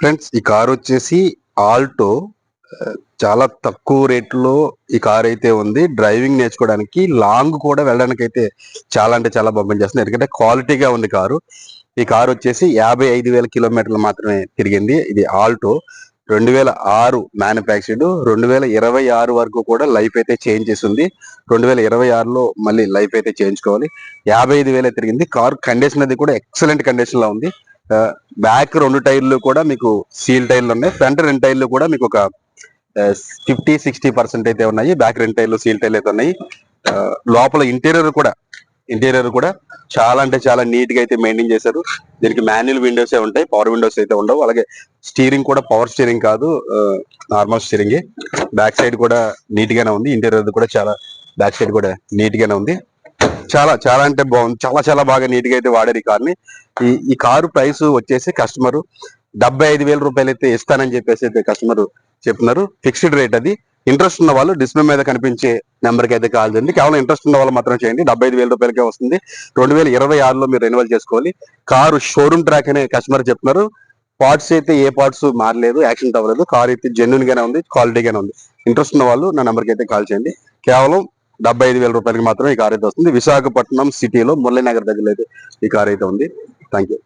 Friends ఈ car వచ్చేసి Alto. చాలా తక్కువ రేట్లో ఈ కార్ అయితే ఉంది. డ్రైవింగ్ నేర్చుకోవడానికి లాంగ్ కూడా వెళ్ళడానికి అయితే చాలా అంటే చాలా బాగా ఎందుకంటే క్వాలిటీగా ఉంది కారు. ఈ కారు వచ్చేసి యాభై ఐదు వేల కిలోమీటర్లు మాత్రమే తిరిగింది. ఇది ఆల్టో. రెండు వేల ఆరు మ్యానుఫ్యాక్చర్డ్. రెండు వేల ఇరవై ఆరు వరకు కూడా లైఫ్ అయితే చేంజ్ చేసింది రెండు వేల ఇరవై ఆరులో మళ్ళీ లైఫ్ అయితే చేయించుకోవాలి యాభై ఐదు వేలే తిరిగింది. కార్ కండిషన్ అది కూడా ఎక్సలెంట్ కండిషన్లో ఉంది. బ్యాక్ రెండు టైర్లు కూడా మీకు సీల్ టైర్లు ఉన్నాయి. ఫ్రంట్ రెండు టైర్లు కూడా మీకు ఒక ఫిఫ్టీ సిక్స్టీ పర్సెంట్ అయితే ఉన్నాయి. బ్యాక్ రెండు టైర్లు సీల్ టైర్లు అయితే ఉన్నాయి. ఆ, లోపల ఇంటీరియర్ కూడా ఇంటీరియర్ కూడా చాలా అంటే చాలా నీట్గా అయితే మెయింటైన్ చేశారు. దీనికి మాన్యువల్ విండోస్ ఉంటాయి. పవర్ విండోస్ అయితే ఉండవు. అలాగే స్టీరింగ్ కూడా పవర్ స్టీరింగ్ కాదు. నార్మల్ స్టీరింగ్ బ్యాక్ సైడ్ కూడా నీట్ గానే ఉంది. ఇంటీరియర్ కూడా చాలా బ్యాక్ సైడ్ కూడా నీట్ గానే ఉంది. చాలా చాలా అంటే బాగుంది. చాలా చాలా బాగా నీట్గా అయితే వాడారు ఈ కార్ని. ఈ ఈ కారు ప్రైస్ వచ్చేసి కస్టమర్ డెబ్బై ఐదు వేల రూపాయలు అయితే ఇస్తానని చెప్పేసి అయితే కస్టమర్ చెప్తున్నారు. ఫిక్స్డ్ రేట్ అది. ఇంట్రెస్ట్ ఉన్న వాళ్ళు డిస్ప్లే మీద కనిపించే నెంబర్కి అయితే కాల్ చేయండి. కేవలం ఇంట్రెస్ట్ ఉన్న వాళ్ళు మాత్రం చేయండి. డెబ్బై ఐదు వేల రూపాయలకే వస్తుంది. రెండు వేల ఇరవై ఆరులో మీరు రెన్యువల్ చేసుకోవాలి. కారు షోరూమ్ ట్రాక్ అనే కస్టమర్ చెప్తున్నారు. పార్ట్స్ అయితే ఏ పార్ట్స్ మారలేదు. యాక్సిడెంట్ అవ్వలేదు. కార్ అయితే జెన్యున్ గానే ఉంది. క్వాలిటీగానే ఉంది. ఇంట్రెస్ట్ ఉన్న వాళ్ళు నా నెంబర్కి అయితే కాల్ చేయండి. కేవలం డెబ్బై ఐదు వేల రూపాయలకి మాత్రం ఈ కార్ అయితే వస్తుంది. విశాఖపట్నం సిటీలో మురళీనగర్ దగ్గర అయితే ఈ కార్ అయితే ఉంది. Thank you